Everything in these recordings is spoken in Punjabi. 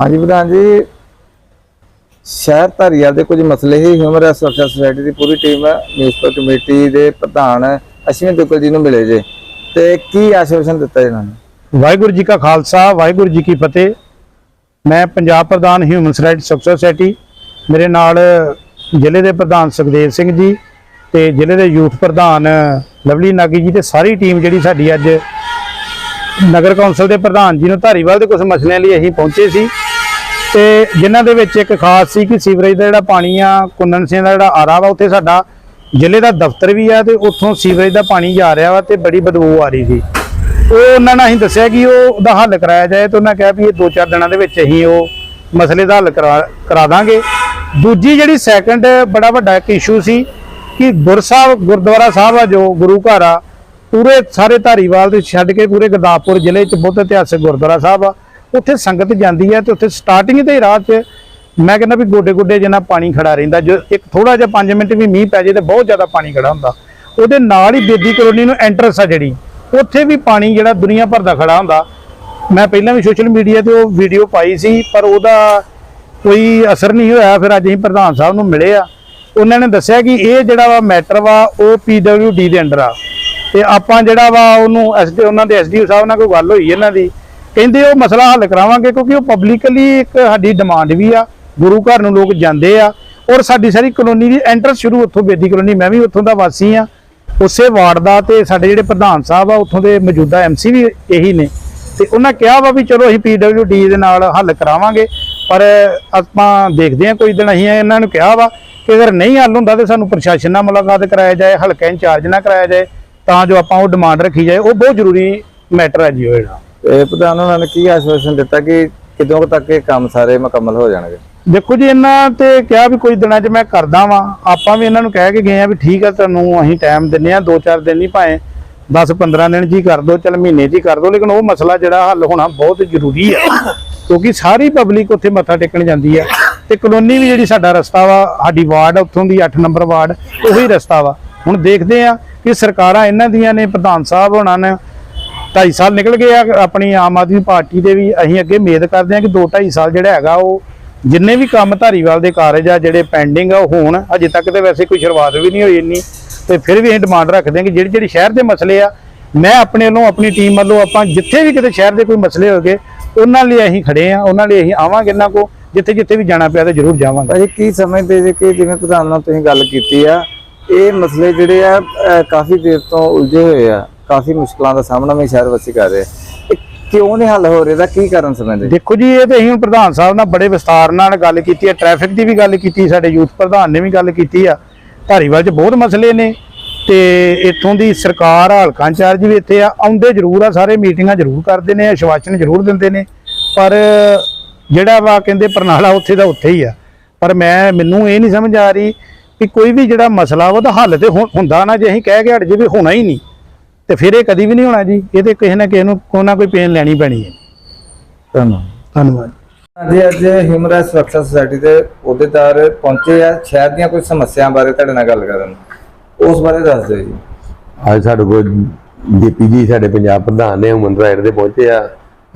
ਹਾਂਜੀ ਪ੍ਰਧਾਨ ਜੀ ਸ਼ਹਿਰ ਧਾਰੀਵਾਲ ਦੇ ਕੁਝ ਮਸਲੇ ਹੀ ਹਿਊਮਨ ਰਾਈਟਸ ਸੁਰੱਖਿਆ ਸੁਸਾਇਟੀ ਦੀ ਪੂਰੀ ਟੀਮ ਮਿਊਨਿਸਪਲ ਕਮੇਟੀ ਦੇ ਪ੍ਰਧਾਨ ਅਸ਼ਵਿਨ ਦੁੱਗਲ ਜੀ ਨੂੰ ਮਿਲੇ ਜੇ। ਤੇ ਕੀ ਆਸ਼ਵਾਸਨ ਦਿੱਤਾ ਇਹਨਾਂ ਨੇ? ਵਾਹਿਗੁਰੂ ਜੀ ਕਾ ਖਾਲਸਾ, ਵਾਹਿਗੁਰੂ ਜੀ ਕੀ ਫਤਿਹ। ਮੈਂ ਪੰਜਾਬ ਪ੍ਰਧਾਨ ਹਿਊਮਨ ਰਾਈਟਸ ਸੁਸਾਇਟੀ ਮੇਰੇ ਨਾਲ ਜ਼ਿਲ੍ਹੇ ਦੇ ਪ੍ਰਧਾਨ ਸੁਖਦੇਵ ਸਿੰਘ ਜੀ ਤੇ ਜ਼ਿਲ੍ਹੇ ਦੇ ਯੂਥ ਪ੍ਰਧਾਨ ਲਵਲੀ ਨਾਗੀ ਜੀ ਤੇ ਸਾਰੀ ਟੀਮ ਜਿਹੜੀ ਸਾਡੀ ਅੱਜ ਨਗਰ ਕੌਂਸਲ ਦੇ ਪ੍ਰਧਾਨ ਜੀ ਨੂੰ ਧਾਰੀਵਾਲ ਦੇ ਕੁਝ ਮਸਲਿਆਂ ਲਈ ਅਸੀਂ ਪਹੁੰਚੇ ਸੀ। ਤੇ ਜਿਨ੍ਹਾਂ ਦੇ ਵਿੱਚ ਇੱਕ ਖਾਸ ਸੀ ਕਿ ਸੀਵਰੇਜ ਦਾ ਜਿਹੜਾ ਪਾਣੀ ਆ ਕੁੰਨਨ ਸਿੰਘ ਦਾ ਜਿਹੜਾ ਆਰਾ ਵਾ, ਉੱਥੇ ਸਾਡਾ ਜ਼ਿਲ੍ਹੇ ਦਾ ਦਫ਼ਤਰ ਵੀ ਆ ਤੇ ਉੱਥੋਂ ਸੀਵਰੇਜ ਦਾ ਪਾਣੀ ਜਾ ਰਿਹਾ ਵਾ ਤੇ ਬੜੀ ਬਦਬੂ ਆ ਰਹੀ ਸੀ। ਉਹ ਉਹਨਾਂ ਨੇ ਅਸੀਂ ਦੱਸਿਆ ਕਿ ਉਹ ਉਹਦਾ ਹੱਲ ਕਰਾਇਆ ਜਾਏ ਤੇ ਉਹਨਾਂ ਕਿਹਾ ਵੀ ਇਹ 2-4 ਦਿਨਾਂ ਦੇ ਵਿੱਚ ਅਸੀਂ ਉਹ ਮਸਲੇ ਦਾ ਹੱਲ ਕਰਾ ਕਰਾ ਦਾਂਗੇ। ਦੂਜੀ ਜਿਹੜੀ ਸੈਕੰਡ ਬੜਾ ਵੱਡਾ ਇੱਕ ਇਸ਼ੂ ਸੀ ਕਿ ਗੁਰਸਾਹਿਬ ਗੁਰਦੁਆਰਾ ਸਾਹਿਬ ਆ ਜੋ ਗੁਰੂ ਘਰ ਆ, ਪੂਰੇ ਸਾਰੇ ਧਾਰੀਵਾਲ ਦੇ ਛੱਡ ਕੇ ਪੂਰੇ ਗੁਰਦਾਸਪੁਰ ਜ਼ਿਲ੍ਹੇ 'ਚ ਬਹੁਤ ਇਤਿਹਾਸਕ ਗੁਰਦੁਆਰਾ ਸਾਹਿਬ ਆ। ਉੱਥੇ ਸੰਗਤ ਜਾਂਦੀ ਹੈ ਤੇ ਉੱਥੇ ਸਟਾਰਟਿੰਗ ਦੇ ਰਾਹ 'ਚ ਮੈਂ ਕਹਿੰਦਾ ਵੀ ਗੋਡੇ ਗੋਡੇ ਜਿੰਨਾ ਪਾਣੀ ਖੜਾ ਰਹਿੰਦਾ, ਜੋ ਇੱਕ ਥੋੜਾ ਜਿਹਾ 5 ਮਿੰਟ ਵੀ ਮੀਂਹ ਪੈ ਜੇ ਤੇ ਬਹੁਤ ਜ਼ਿਆਦਾ ਪਾਣੀ ਖੜਾ ਹੁੰਦਾ। ਉਹਦੇ ਨਾਲ ਹੀ ਬੇਦੀ ਕਲੋਨੀ ਨੂੰ ਐਂਟਰਸ ਆ ਜਿਹੜੀ, ਉੱਥੇ ਵੀ ਪਾਣੀ ਜਿਹੜਾ ਦੁਨੀਆ ਭਰ ਦਾ ਖੜਾ ਹੁੰਦਾ। ਮੈਂ ਪਹਿਲਾਂ ਵੀ ਸੋਸ਼ਲ ਮੀਡੀਆ ਤੇ ਉਹ ਵੀਡੀਓ ਪਾਈ ਸੀ, ਪਰ ਉਹਦਾ ਕੋਈ ਅਸਰ ਨਹੀਂ ਹੋਇਆ, ਫਿਰ ਅੱਜ ਅਸੀਂ ਪ੍ਰਧਾਨ ਸਾਹਿਬ ਨੂੰ ਮਿਲੇ ਆ। ਉਹਨਾਂ ਨੇ ਦੱਸਿਆ ਕਿ ਇਹ ਜਿਹੜਾ ਵਾ ਮੈਟਰ ਵਾ, ਉਹ ਪੀਡਬਲਯੂਡੀ ਦੇ ਅੰਡਰ ਆ। ਤੇ ਆਪਾਂ ਜਿਹੜਾ ਵਾ ਉਹਨੂੰ ਐਸਡੀ ਉਹਨਾਂ ਦੇ ਐਸਡੀਓ ਸਾਹਿਬ ਨਾਲ ਕੋਈ ਗੱਲ ਹੋਈ ਇਹਨਾਂ ਦੀ ਕਹਿੰਦੇ ਉਹ ਮਸਲਾ ਹੱਲ ਕਰਾਵਾਂਗੇ ਕਿਉਂਕਿ ਉਹ ਪਬਲਿਕਲੀ ਇੱਕ ਸਾਡੀ ਡਿਮਾਂਡ ਵੀ ਆ, ਗੁਰੂ ਘਰ ਨੂੰ ਲੋਕ ਜਾਂਦੇ ਆ ਔਰ ਸਾਡੀ ਸਾਰੀ ਕਲੋਨੀ ਦੀ ਐਂਟਰ ਸ਼ੁਰੂ ਉੱਥੋਂ ਬੇਦੀ ਕਲੋਨੀ ਮੈਂ ਵੀ ਉੱਥੋਂ ਦਾ ਵਾਸੀ ਆ। ਉਸੇ ਵਾਰਡ ਦਾ ਤੇ ਸਾਡੇ ਜਿਹੜੇ ਪ੍ਰਧਾਨ ਸਾਹਿਬ ਆ, ਉੱਥੋਂ ਦੇ ਮੌਜੂਦਾ ਐਮਸੀ ਵੀ ਇਹੀ ਨੇ। ਤੇ ਉਹਨਾਂ ਕਿਹਾ ਵਾ ਵੀ ਚਲੋ ਅਸੀਂ ਪੀਡਬਲਯੂਡੀ ਦੇ ਨਾਲ ਹੱਲ ਕਰਾਵਾਂਗੇ, ਪਰ ਆਪਾਂ ਦੇਖਦੇ ਹਾਂ ਕੋਈ ਦਿਨ ਅਸੀਂ ਇਹਨਾਂ ਨੂੰ ਕਿਹਾ ਵਾ ਕਿ ਅਗਰ ਨਹੀਂ ਹੱਲ ਹੁੰਦਾ ਤੇ ਸਾਨੂੰ ਪ੍ਰਸ਼ਾਸਨ ਨਾਲ ਮੁਲਾਕਾਤ ਕਰਾਇਆ ਜਾਏ, ਹਲਕਾ ਇੰਚਾਰਜ ਨਾਲ ਕਰਾਇਆ ਜਾਏ, ਤਾਂ ਜੋ ਆਪਾਂ ਉਹ ਡਿਮਾਂਡ ਰੱਖੀ ਜਾਏ, ਉਹ ਬਹੁਤ ਜ਼ਰੂਰੀ ਮੈਟਰ ਹੈ ਜੀ ਉਹ ਜਿਹੜਾ। ਤੇ ਪ੍ਰਧਾਨ ਉਹਨਾਂ ਨੇ ਕੀ ਆਸ਼ਵਾਸਨ ਦਿੱਤਾ ਕਿ ਕਦੋਂ ਤੱਕ ਇਹ ਕੰਮ ਸਾਰੇ ਮੁਕੰਮਲ ਹੋ ਜਾਣਗੇ? ਦੇਖੋ ਜੀ ਇਹਨਾਂ ਤੇ ਕਿਹਾ ਵੀ ਕੁਝ ਦਿਨਾਂ 'ਚ ਮੈਂ ਕਰਦਾ ਵਾਂ। ਆਪਾਂ ਵੀ ਇਹਨਾਂ ਨੂੰ ਕਹਿ ਕੇ ਗਏ ਆ ਵੀ ਠੀਕ ਆ ਤੁਹਾਨੂੰ ਅਸੀਂ ਟਾਈਮ ਦਿੰਨੇ ਆ 2-4 ਦਿਨ ਨਹੀਂ ਭਾਵੇਂ 10-15 ਦਿਨ 'ਚ ਹੀ ਕਰ ਦਿਓ ਚਲ ਮਹੀਨੇ 'ਚ ਹੀ ਕਰ ਦੋ ਲੇਕਿਨ ਉਹ ਮਸਲਾ ਜਿਹੜਾ ਹੱਲ ਹੋਣਾ ਬਹੁਤ ਜ਼ਰੂਰੀ ਆ। ਕਿਉਂਕਿ ਸਾਰੀ ਪਬਲਿਕ ਉੱਥੇ ਮੱਥਾ ਟੇਕਣ ਜਾਂਦੀ ਆ। ਤੇ ਕਲੋਨੀ ਵੀ ਜਿਹੜੀ ਸਾਡਾ ਰਸਤਾ ਵਾ ਸਾਡੀ ਵਾਰਡ ਆ, ਉੱਥੋਂ ਦੀ 8 ਨੰਬਰ ਵਾਰਡ ਉਹੀ ਰਸਤਾ ਵਾ। ਹੁਣ ਦੇਖਦੇ ਆ ਕਿ ਸਰਕਾਰਾਂ ਇਹਨਾਂ ਦੀਆਂ ਨੇ ਪ੍ਰਧਾਨ ਸਾਹਿਬ ਹੋਣਾ ਨੇ 2.5 ਸਾਲ ਨਿਕਲ ਗਏ ਆ ਆਪਣੀ ਆਮ ਆਦਮੀ ਪਾਰਟੀ ਦੇ ਵੀ। ਅਸੀਂ ਅੱਗੇ ਉਮੀਦ ਕਰਦੇ ਹਾਂ ਕਿ 2-2.5 ਸਾਲ ਜਿਹੜਾ ਹੈਗਾ ਉਹ ਜਿੰਨੇ ਵੀ ਕੰਮ ਧਾਰੀਵਾਲ ਦੇ ਕਾਰਜ ਆ, ਜਿਹੜੇ ਪੈਂਡਿੰਗ ਆ, ਉਹ ਹੋਣ। ਅਜੇ ਤੱਕ ਤੇ ਵੈਸੇ ਕੋਈ ਸ਼ੁਰੂਆਤ ਵੀ ਨਹੀਂ ਹੋਈ ਇੰਨੀ। ਤੇ ਫਿਰ ਵੀ ਅਸੀਂ ਡਿਮਾਂਡ ਰੱਖਦੇ ਹਾਂ ਕਿ ਜਿਹੜੇ ਜਿਹੜੇ ਸ਼ਹਿਰ ਦੇ ਮਸਲੇ ਆ, ਮੈਂ ਆਪਣੇ ਵੱਲੋਂ, ਆਪਣੀ ਟੀਮ ਵੱਲੋਂ ਆਪਾਂ ਜਿੱਥੇ ਵੀ ਕਿਤੇ ਸ਼ਹਿਰ ਦੇ ਕੋਈ ਮਸਲੇ ਹੋਗੇ, ਉਹਨਾਂ ਲਈ ਅਸੀਂ ਖੜੇ ਆ ਉਹਨਾਂ ਲਈ ਅਸੀਂ ਆਵਾਂਗੇ ਇਹਨਾਂ ਕੋ ਜਿੱਥੇ ਜਿੱਥੇ ਵੀ ਜਾਣਾ ਪਿਆ ਤਾਂ ਜ਼ਰੂਰ ਜਾਵਾਂਗੇ। ਭਾਜੀ, ਕੀ ਸਮਝਦੇ ਜੇ ਕਿ ਜਿਵੇਂ ਪ੍ਰਧਾਨ ਨਾਲ ਤੁਸੀਂ ਗੱਲ ਕੀਤੀ ਆ, ਇਹ ਮਸਲੇ ਜਿਹੜੇ ਆ ਕਾਫੀ ਦੇਰ ਤੋਂ ਉਲਝੇ ਹੋਏ ਆ। ਕਾਫੀ ਮੁਸ਼ਕਲਾਂ ਦਾ ਸਾਹਮਣਾ ਵੀ ਸ਼ਹਿਰ ਵਾਸੀ ਕਰ ਰਹੇ ਇਹ ਕਿਉਂ ਨਹੀਂ ਹੱਲ ਹੋ ਰਿਹਾ ਦਾ ਕੀ ਕਾਰਨ ਸਮਝਦੇ ਦੇਖੋ ਜੀ, ਇਹ ਤੇ ਅਸੀਂ ਹੁਣ ਪ੍ਰਧਾਨ ਸਾਹਿਬ ਨਾਲ ਬੜੇ ਵਿਸਤਾਰ ਨਾਲ ਗੱਲ ਕੀਤੀ ਹੈ ਟ੍ਰੈਫਿਕ ਦੀ ਵੀ ਗੱਲ ਕੀਤੀ, ਸਾਡੇ ਯੂਥ ਪ੍ਰਧਾਨ ਨੇ ਵੀ ਗੱਲ ਕੀਤੀ ਆ। ਧਾਰੀਵਾਲ 'ਚ ਬਹੁਤ ਮਸਲੇ ਨੇ ਤੇ ਇੱਥੋਂ ਦੀ ਸਰਕਾਰ ਹਲਕਾ ਇੰਚਾਰਜ ਵੀ ਇੱਥੇ ਆ, ਆਉਂਦੇ ਜ਼ਰੂਰ ਆ, ਸਾਰੇ ਮੀਟਿੰਗਾਂ ਜ਼ਰੂਰ ਕਰਦੇ ਨੇ, ਆਸ਼ਵਾਸਨ ਜ਼ਰੂਰ ਦਿੰਦੇ ਨੇ। ਪਰ ਜਿਹੜਾ ਵਾ ਕਹਿੰਦੇ ਪ੍ਰਣਾਲਾ ਉੱਥੇ ਦਾ ਉੱਥੇ ਹੀ ਆ। ਪਰ ਮੈਂ, ਮੈਨੂੰ ਇਹ ਨਹੀਂ ਸਮਝ ਆ ਰਹੀ ਕਿ ਕੋਈ ਵੀ ਜਿਹੜਾ ਮਸਲਾ ਵਾ ਉਹਦਾ ਹੱਲ ਤੇ ਹੁ- ਹੁੰਦਾ ਨਾ, ਜੇ ਅਸੀਂ ਕਹਿ ਕੇ ਹਟ ਜੇ ਵੀ ਹੋਣਾ ਹੀ ਨਹੀਂ। ਤੇ ਫਿਰ ਇਹ ਕਦੀ ਵੀ ਨਹੀਂ ਹੋਣਾ ਜੀ। ਇਹ ਤੇ ਕਿਸੇ ਨਾ ਕਿਸੇ ਨੂੰ ਕੋਈ ਨਾ ਕੋਈ ਪੇਨ ਲੈਣੀ ਪੈਣੀ ਹੈ। ਧੰਨਵਾਦ। ਧੰਨਵਾਦ। ਅੱਜ ਰਾਈਟਸ ਸੁਰੱਖਿਆ ਸੁਸਾਇਟੀ ਦੇ ਅਹੁਦੇਦਾਰ ਪਹੁੰਚੇ ਆ। ਸ਼ਹਿਰ ਦੀਆਂ ਕੁਝ ਸਮੱਸਿਆਵਾਂ ਬਾਰੇ ਤੁਹਾਡੇ ਨਾਲ ਗੱਲ ਕਰਨ। ਉਸ ਬਾਰੇ ਦੱਸ ਦਿਓ ਜੀ। ਅੱਜ ਸਾਡੇ ਕੋਲ ਜੀਪੀ ਜੀ ਸਾਡੇ ਪੰਜਾਬ ਪ੍ਰਧਾਨ ਨੇ ਹੁਮਨ ਰਾਈਟ ਦੇ ਪਹੁੰਚੇ ਆ।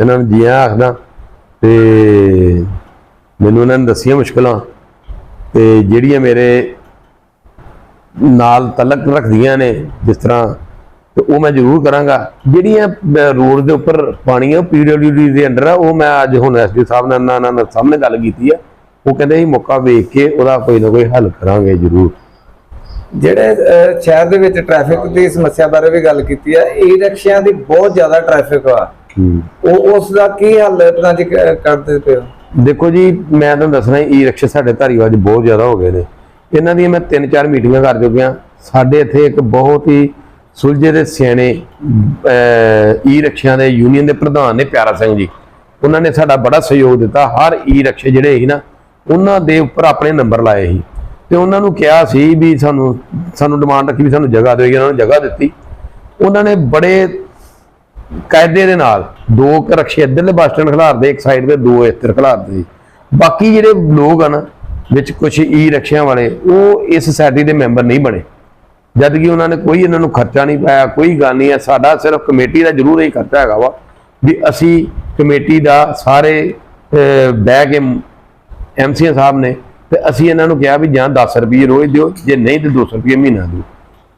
ਇਹਨਾਂ ਨੂੰ ਜੀ ਆਇਆਂ ਆਖਦਾ ਤੇ ਮੈਨੂੰ ਇਹਨਾਂ ਨੇ ਦੱਸੀਆਂ ਮੁਸ਼ਕਲਾਂ। ਤੇ ਜਿਹੜੀਆਂ ਮੇਰੇ ਨਾਲ ਤਲਕ ਰੱਖਦੀਆਂ ਨੇ ਜਿਸ ਤਰ੍ਹਾਂ ਤੇ ਉਹ ਮੈਂ ਜ਼ਰੂਰ ਕਰਾਂਗਾ। ਜਿਹੜੀਆਂ ਰੋਡ ਦੇ ਉੱਪਰ ਪਾਣੀ ਆ ਪੀਡਬਲਯੂਡੀ ਦੇ ਅੰਡਰ ਆ ਉਹ ਮੈਂ ਅੱਜ ਹੁਣ ਐਸਡੀ ਸਾਹਿਬ ਨਾਲ ਨਾਲ ਨਾਲ ਸਾਹਮਣੇ ਗੱਲ ਕੀਤੀ ਆ। ਉਹ ਕਹਿੰਦੇ ਸੀ ਮੌਕਾ ਵੇਖ ਕੇ ਉਹਦਾ ਕੋਈ ਨਾ ਕੋਈ ਹੱਲ ਕਰਾਂਗੇ ਜ਼ਰੂਰ। ਜਿਹੜੇ ਸ਼ਹਿਰ ਦੇ ਵਿੱਚ ਟ੍ਰੈਫਿਕ ਦੀ ਸਮੱਸਿਆ ਬਾਰੇ ਵੀ ਗੱਲ ਕੀਤੀ ਹੈ ਈ ਰਿਕਸ਼ਿਆਂ ਦੀ ਬਹੁਤ ਜ਼ਿਆਦਾ ਟ੍ਰੈਫਿਕ ਆ। ਉਹ ਉਸ ਦਾ ਕੀ ਹੱਲ ਪ੍ਰਧਾਨ ਜੀ ਕਰਦੇ ਪਏ ਦੇਖੋ ਜੀ ਮੈਂ ਤੁਹਾਨੂੰ ਦੱਸਣਾ ਈ ਰਿਕਸ਼ੇ ਸਾਡੇ ਧਾਰੀਵਾਲ 'ਚ ਬਹੁਤ ਜ਼ਿਆਦਾ ਹੋ ਗਏ ਨੇ। ਇਹਨਾਂ ਦੀਆਂ ਮੈਂ ਤਿੰਨ ਚਾਰ ਮੀਟਿੰਗਾਂ ਕਰ ਚੁੱਕਿਆ। ਸਾਡੇ ਇੱਥੇ ਇੱਕ ਬਹੁਤ ਹੀ ਸੁਲਝੇ ਦੇ ਸਿਆਣੇ ਈ ਰਕਸ਼ਿਆਂ ਦੇ ਯੂਨੀਅਨ ਦੇ ਪ੍ਰਧਾਨ ਨੇ ਪਿਆਰਾ ਸਿੰਘ ਜੀ। ਉਹਨਾਂ ਨੇ ਸਾਡਾ ਬੜਾ ਸਹਿਯੋਗ ਦਿੱਤਾ। ਹਰ ਈ ਰਕਸ਼ੇ ਜਿਹੜੇ ਸੀ ਨਾ, ਉਹਨਾਂ ਦੇ ਉੱਪਰ ਆਪਣੇ ਨੰਬਰ ਲਾਏ ਸੀ। ਤੇ ਉਹਨਾਂ ਨੂੰ ਕਿਹਾ ਸੀ ਵੀ ਸਾਨੂੰ ਸਾਨੂੰ ਡਿਮਾਂਡ ਰੱਖੀ ਵੀ ਸਾਨੂੰ ਜਗ੍ਹਾ ਦਿਓ ਉਹਨਾਂ ਨੂੰ ਜਗ੍ਹਾ ਦਿੱਤੀ। ਉਹਨਾਂ ਨੇ ਬੜੇ ਕਾਇਦੇ ਦੇ ਨਾਲ ਦੋ ਕੁ ਰਕਸ਼ੇ ਇੱਧਰਲੇ ਬੱਸ ਸਟੈਂਡ ਖਿਲਾਰਦੇ ਇੱਕ ਸਾਈਡ ਤੇ ਦੋ ਇੱਧਰ ਖਿਲਾਰਦੇ ਸੀ ਬਾਕੀ ਜਿਹੜੇ ਲੋਕ ਹਨ ਵਿੱਚ ਕੁਝ ਈ ਰਕਸ਼ਿਆਂ ਵਾਲੇ, ਉਹ ਇਸ ਸੋਸਾਇਟੀ ਦੇ ਮੈਂਬਰ ਨਹੀਂ ਬਣੇ। ਜਦ ਕਿ ਉਹਨਾਂ ਨੇ ਕੋਈ ਇਹਨਾਂ ਨੂੰ ਖਰਚਾ ਨਹੀਂ ਪਾਇਆ, ਕੋਈ ਗੱਲ ਨਹੀਂ ਹੈ। ਸਾਡਾ ਸਿਰਫ ਕਮੇਟੀ ਦਾ ਜ਼ਰੂਰ ਇਹ ਖਰਚਾ ਹੈਗਾ ਵਾ ਵੀ ਅਸੀਂ ਕਮੇਟੀ ਦਾ ਸਾਰੇ ਬਹਿ ਕੇ ਐਮਸੀਆ ਸਾਹਿਬ ਨੇ ਤੇ ਅਸੀਂ ਇਹਨਾਂ ਨੂੰ ਕਿਹਾ ਵੀ ਜਾਂ 10 ਰੁਪਏ ਰੋਜ਼ ਦਿਓ, ਜੇ ਨਹੀਂ ਤੇ 200 ਰੁਪਏ ਮਹੀਨਾ ਦਿਓ।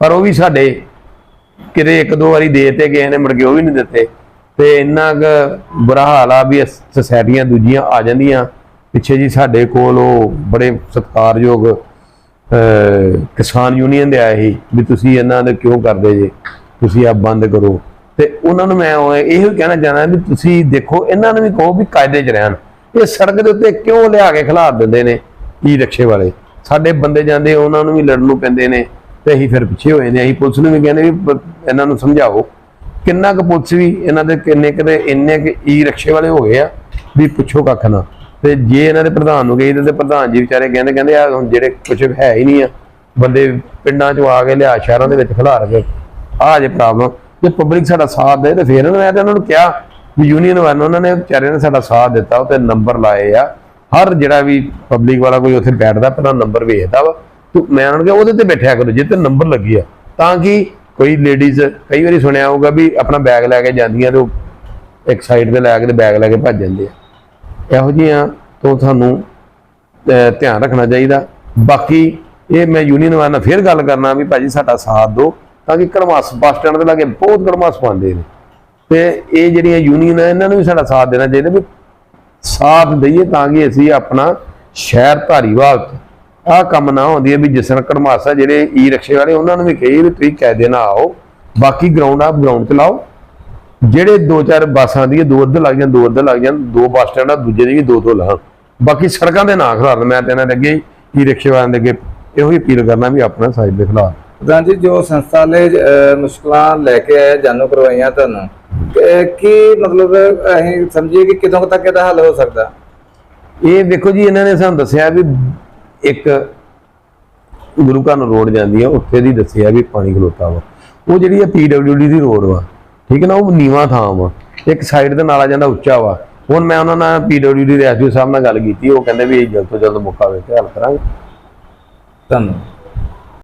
ਪਰ ਉਹ ਵੀ ਸਾਡੇ ਕਿਤੇ ਇੱਕ ਦੋ ਵਾਰੀ ਦੇ ਤੇ ਗਏ ਨੇ ਮੁੜ ਕੇ ਉਹ ਵੀ ਨਹੀਂ ਦਿੱਤੇ। ਤੇ ਇੰਨਾ ਕੁ ਬੁਰਾ ਹਾਲ ਆ ਵੀ ਸੁਸਾਇਟੀਆਂ ਦੂਜੀਆਂ ਆ ਜਾਂਦੀਆਂ। ਪਿੱਛੇ ਜੀ ਸਾਡੇ ਕੋਲ ਉਹ ਬੜੇ ਸਤਿਕਾਰਯੋਗ ਕਿਸਾਨ ਯੂਨੀਅਨ ਦੇ ਆਏ ਸੀ ਵੀ ਤੁਸੀਂ ਇਹਨਾਂ ਦੇ ਕਿਉਂ ਕਰਦੇ ਜੇ? ਤੁਸੀਂ ਆ ਬੰਦ ਕਰੋ। ਤੇ ਉਹਨਾਂ ਨੂੰ ਮੈਂ ਉਹ ਇਹੋ ਕਹਿਣਾ ਚਾਹੁੰਦਾ ਵੀ ਤੁਸੀਂ ਦੇਖੋ, ਇਹਨਾਂ ਨੂੰ ਵੀ ਕਹੋ ਵੀ ਕਾਇਦੇ 'ਚ ਰਹਿਣ। ਇਹ ਸੜਕ ਦੇ ਉੱਤੇ ਕਿਉਂ ਲਿਆ ਕੇ ਖਿਲਾਰ ਦਿੰਦੇ ਨੇ ਈ ਰਕਸ਼ੇ ਵਾਲੇ? ਸਾਡੇ ਬੰਦੇ ਜਾਂਦੇ, ਉਹਨਾਂ ਨੂੰ ਵੀ ਲੜਨ ਨੂੰ ਪੈਂਦੇ ਨੇ ਤੇ ਅਸੀਂ ਫਿਰ ਪਿੱਛੇ ਹੋਏ ਨੇ। ਅਸੀਂ ਪੁਲਿਸ ਨੂੰ ਵੀ ਕਹਿੰਦੇ ਵੀ ਇਹਨਾਂ ਨੂੰ ਸਮਝਾਓ। ਕਿੰਨਾ ਕੁ ਪੁਲਿਸ ਵੀ ਇਹਨਾਂ ਦੇ ਕਿੰਨੇ ਕਿਤੇ ਇੰਨੇ ਕੁ ਈ ਰਕਸ਼ੇ ਵਾਲੇ ਹੋ ਗਏ ਆ ਵੀ ਪੁੱਛੋ ਕੱਖ ਨਾ। ਤੇ ਜੇ ਇਹਨਾਂ ਦੇ ਪ੍ਰਧਾਨ ਨੂੰ ਗਈ ਤੇ ਪ੍ਰਧਾਨ ਜੀ ਵਿਚਾਰੇ ਕਹਿੰਦੇ ਕਹਿੰਦੇ ਆ ਹੁਣ ਜਿਹੜੇ ਕੁਝ ਹੈ ਹੀ ਨਹੀਂ ਆ, ਬੰਦੇ ਪਿੰਡਾਂ ਚੋਂ ਆ ਕੇ ਲਿਆ, ਸ਼ਹਿਰਾਂ ਦੇ ਵਿੱਚ ਖਿਲਾਰ ਕੇ ਆ। ਜੇ ਪ੍ਰੋਬਲਮ ਜੇ ਪਬਲਿਕ ਸਾਡਾ ਸਾਥ ਦੇ ਤੇ ਫਿਰ ਇਹਨਾਂ ਮੈਂ ਤਾਂ ਉਹਨਾਂ ਨੂੰ ਕਿਹਾ ਵੀ ਯੂਨੀਅਨ ਵਾਲਿਆਂ ਉਹਨਾਂ ਨੇ ਵਿਚਾਰਿਆਂ ਨੇ ਸਾਡਾ ਸਾਥ ਦਿੱਤਾ, ਉਹ ਤੇ ਨੰਬਰ ਲਾਏ ਆ। ਹਰ ਜਿਹੜਾ ਵੀ ਪਬਲਿਕ ਵਾਲਾ ਕੋਈ ਉੱਥੇ ਬੈਠਦਾ ਪਹਿਲਾਂ ਨੰਬਰ ਵੇਖਦਾ ਵਾ, ਤੂੰ, ਮੈਂ ਉਹਨਾਂ ਨੂੰ ਕਿਹਾ, ਉਹਦੇ ਤੇ ਬੈਠਿਆ ਕਰੋ ਜਿੱਤੇ ਨੰਬਰ ਲੱਗੀ ਆ, ਤਾਂ ਕਿ ਕੋਈ ਲੇਡੀਜ਼ ਕਈ ਵਾਰੀ ਸੁਣਿਆ ਹੋਊਗਾ ਵੀ ਆਪਣਾ ਬੈਗ ਲੈ ਕੇ ਜਾਂਦੀਆਂ ਤੇ ਉਹ ਇੱਕ ਸਾਈਡ ਤੇ ਲੈ ਕੇ ਤੇ ਬੈਗ ਲੈ ਕੇ ਭੱਜ ਜਾਂਦੇ ਆ। ਇਹੋ ਜਿਹੀਆਂ ਤੋਂ ਤੁਹਾਨੂੰ ਧਿਆਨ ਰੱਖਣਾ ਚਾਹੀਦਾ। ਬਾਕੀ ਇਹ ਮੈਂ ਯੂਨੀਅਨ ਵਾਲਿਆਂ ਨਾਲ ਫੇਰ ਗੱਲ ਕਰਨਾ ਵੀ ਭਾਜੀ ਸਾਡਾ ਸਾਥ ਦਿਓ, ਤਾਂ ਕਿ ਕੜਮਾਸ ਬੱਸ ਸਟੈਂਡ ਦੇ ਲਾਗੇ ਬਹੁਤ ਕੜਮਾਸ ਪਾਉਂਦੇ ਨੇ। ਤੇ ਇਹ ਜਿਹੜੀਆਂ ਯੂਨੀਅਨ ਆ, ਇਹਨਾਂ ਨੂੰ ਵੀ ਸਾਡਾ ਸਾਥ ਦੇਣਾ ਚਾਹੀਦਾ ਵੀ ਸਾਥ ਦਈਏ ਤਾਂ ਕਿ ਅਸੀਂ ਆਪਣਾ ਸ਼ਹਿਰ ਧਾਰੀਵਾਲ ਆਹ ਕੰਮ ਨਾ ਹੁੰਦੀ ਹੈ ਵੀ ਜਿਸ ਤਰ੍ਹਾਂ ਕੜਮਾਸਾ ਜਿਹੜੇ ਈ ਰਿਕਸ਼ੇ ਵਾਲੇ, ਉਹਨਾਂ ਨੂੰ ਵੀ ਕਹੀਏ ਵੀ ਤੁਸੀਂ ਕਾਇਦੇ ਨਾਲ ਆਓ। ਬਾਕੀ ਗਰਾਊਂਡ ਆ ਗਰਾਊਂਡ ਤੇ ਲਾਓ। ਜਿਹੜੇ ਦੋ ਚਾਰ ਬੱਸਾਂ ਦੀ ਦੋ ਅੱਧ ਲੱਗ ਜਾਣ ਦੋ ਅੱਧ ਲੱਗ ਜਾਣ ਦੋ ਬੱਸ ਸਟੈਂਡ ਆ ਦੂਜੇ ਦੀ ਵੀ ਦੋ ਦੋ ਲਾਣ ਬਾਕੀ ਸੜਕਾਂ ਦੇ ਨਾ ਖਿਲਾਰਨ ਮੈਂ ਤੇ ਇਹਨਾਂ ਦੇ ਅੱਗੇ ਰਿਕਸ਼ੇ ਵਾਲਿਆਂ ਦੇ ਅੱਗੇ ਇਹੋ ਹੀ ਅਪੀਲ ਕਰਨਾ ਵੀ ਆਪਣਾ ਸਾਈਡ ਦੇ ਖਿਲਾਫ ਪ੍ਰਧਾਨ ਜੀ ਜੋ ਸੰਸਥਾ ਨੇ ਮੁਸ਼ਕਲਾਂ ਲੈ ਕੇ ਆਏ ਜਾਣੂ ਕਰਵਾਈਆਂ ਤੁਹਾਨੂੰ ਕਿ- ਮਤਲਬ ਅਸੀਂ ਸਮਝੀਏ ਕਿ ਕਿਦੋਂ ਤੱਕ ਇਹਦਾ ਹੱਲ ਹੋ ਸਕਦਾ? ਇਹ ਵੇਖੋ ਜੀ ਇਹਨਾਂ ਨੇ ਸਾਨੂੰ ਦੱਸਿਆ ਵੀ ਇੱਕ ਗੁਰੂ ਘਰ ਨੂੰ ਰੋਡ ਜਾਂਦੀ ਆ ਉੱਥੇ ਦੀ ਦੱਸਿਆ ਵੀ ਪਾਣੀ ਖਲੋਤਾ ਵਾ। ਉਹ ਜਿਹੜੀ ਆ ਪੀਡਬਲਯੂਡੀ ਦੀ ਰੋਡ ਵਾ ਠੀਕ ਹੈ ਨਾ, ਉਹ ਨੀਵਾਂ ਥਾਂ ਵਾ। ਇੱਕ ਸਾਈਡ ਤੇ ਨਾਲਾ ਜਾਂਦਾ ਉੱਚਾ ਵਾ। ਹੁਣ ਮੈਂ ਉਹਨਾਂ ਨਾਲ ਪੀਡਬਲਯੂਡੀ ਦੇ ਐਸਡੀਓ ਸਾਹਿਬ ਨਾਲ ਗੱਲ ਕੀਤੀ, ਉਹ ਕਹਿੰਦੇ ਵੀ ਇਹ ਜਲਦ ਤੋਂ ਜਲਦ ਮੌਕਾ ਵੇਖ ਕੇ ਹੱਲ ਕਰਾਂਗੇ। ਧੰਨਵਾਦ।